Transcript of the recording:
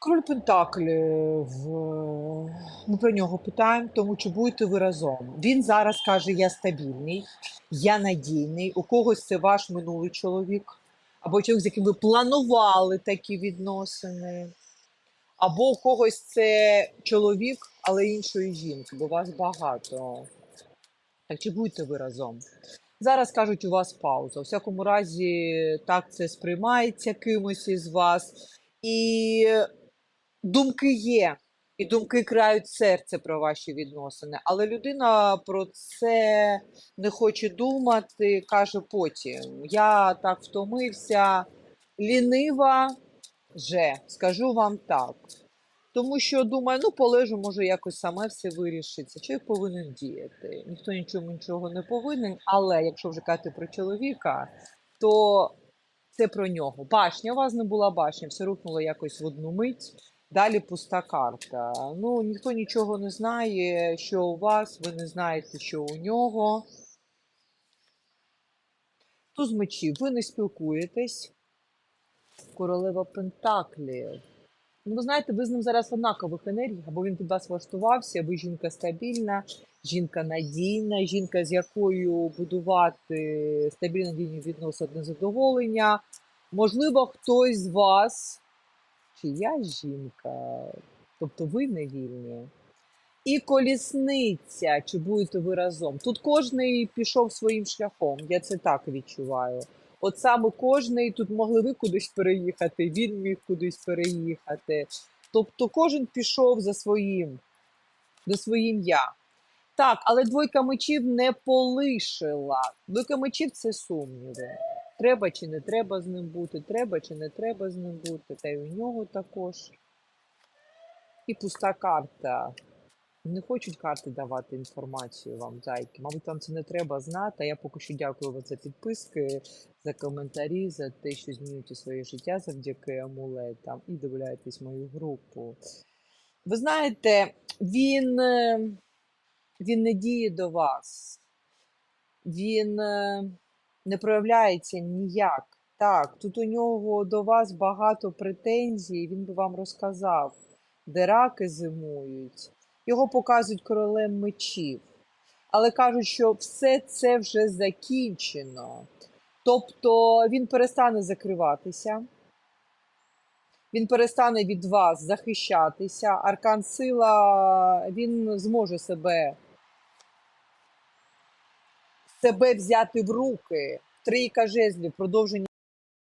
Король Пентаклів. Ми про нього питаємо, тому чи будете ви разом. Він зараз каже: я стабільний, я надійний. У когось це ваш минулий чоловік, або чоловік, з яким ви планували такі відносини. Або у когось це чоловік, але іншої жінки, бо вас багато. Так чи будете ви разом? Зараз кажуть, у вас пауза. У всякому разі, так це сприймається кимось із вас. І думки є, і думки крають серце про ваші відносини. Але людина про це не хоче думати, каже потім: я так втомився, лінива же, скажу вам так. Тому що думаю, ну полежу, може, якось саме все вирішиться. Чоловік повинен діяти. Ніхто нічому нічого не повинен. Але якщо вже казати про чоловіка, то це про нього. Башня у вас не була башня, все рухнуло якось в одну мить. Далі пуста карта. Ну, ніхто нічого не знає, що у вас, ви не знаєте, що у нього. Туз мечів, ви не спілкуєтесь. Королева Пентаклів. Ну, ви знаєте, ви з ним зараз в однакових енергіях, або він під вас влаштувався, ви жінка стабільна, жінка надійна, жінка, з якою будувати стабільні відносини одне задоволення. Можливо, хтось з вас, чи я жінка, тобто ви не вільні. І колісниця, чи будете ви разом. Тут кожний пішов своїм шляхом, я це так відчуваю. От саме кожний тут могли ви кудись переїхати, він міг кудись переїхати. Тобто кожен пішов за своїм, за своїм я. Так, але двойка мечів не полишила. Двойка мечів це сумніви. Треба чи не треба з ним бути, треба чи не треба з ним бути, та й у нього також. І пуста карта. Не хочуть карти давати інформацію вам, зайки. Мабуть, вам це не треба знати. Я поки що дякую вам за підписки, за коментарі, за те, що змінюєте своє життя завдяки амулетам і дивляєтесь мою групу. Ви знаєте, він, е, він не діє до вас, він е, не проявляється ніяк. Так, тут у нього до вас багато претензій, він би вам розказав, де раки зимують. Його показують королем мечів. Але кажуть, що все це вже закінчено. Тобто він перестане закриватися, він перестане від вас захищатися. Аркан сила він зможе себе, себе взяти в руки. Трійка жезлів, продовження.